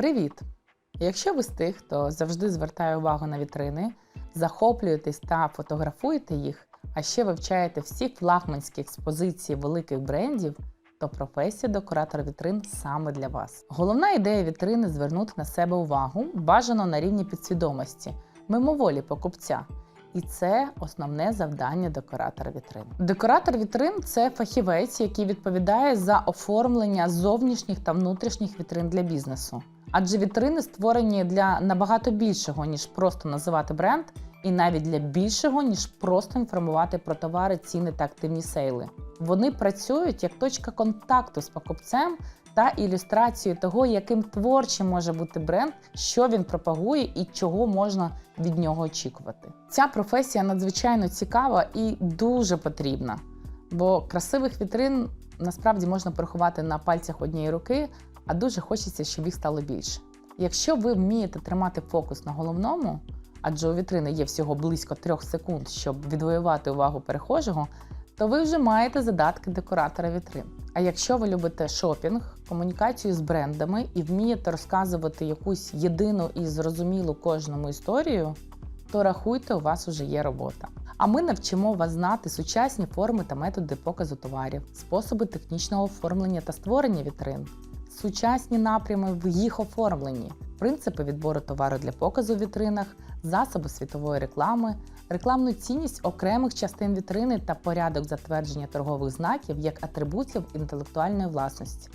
Привіт! Якщо ви з тих, хто завжди звертає увагу на вітрини, захоплюєтесь та фотографуєте їх, а ще вивчаєте всі флагманські експозиції великих брендів, то професія декоратор вітрин саме для вас. Головна ідея вітрини звернути на себе увагу, бажано на рівні підсвідомості, мимоволі покупця. І це основне завдання декоратора вітрин. Декоратор вітрин це фахівець, який відповідає за оформлення зовнішніх та внутрішніх вітрин для бізнесу. Адже вітрини створені для набагато більшого, ніж просто називати бренд, і навіть для більшого, ніж просто інформувати про товари, ціни та активні сейли. Вони працюють як точка контакту з покупцем та ілюстрацією того, яким творчим може бути бренд, що він пропагує і чого можна від нього очікувати. Ця професія надзвичайно цікава і дуже потрібна, бо красивих вітрин насправді можна порахувати на пальцях однієї руки, а дуже хочеться, щоб їх стало більше. Якщо ви вмієте тримати фокус на головному, адже у вітрини є всього близько трьох секунд, щоб відвоювати увагу перехожого, то ви вже маєте задатки декоратора вітрин. А якщо ви любите шопінг, комунікацію з брендами і вмієте розказувати якусь єдину і зрозумілу кожному історію, то рахуйте, у вас уже є робота. А ми навчимо вас знати сучасні форми та методи показу товарів, способи технічного оформлення та створення вітрин, сучасні напрями в їх оформленні, принципи відбору товару для показу в вітринах, засоби світової реклами, рекламну цінність окремих частин вітрини та порядок затвердження торгових знаків як атрибутів інтелектуальної власності.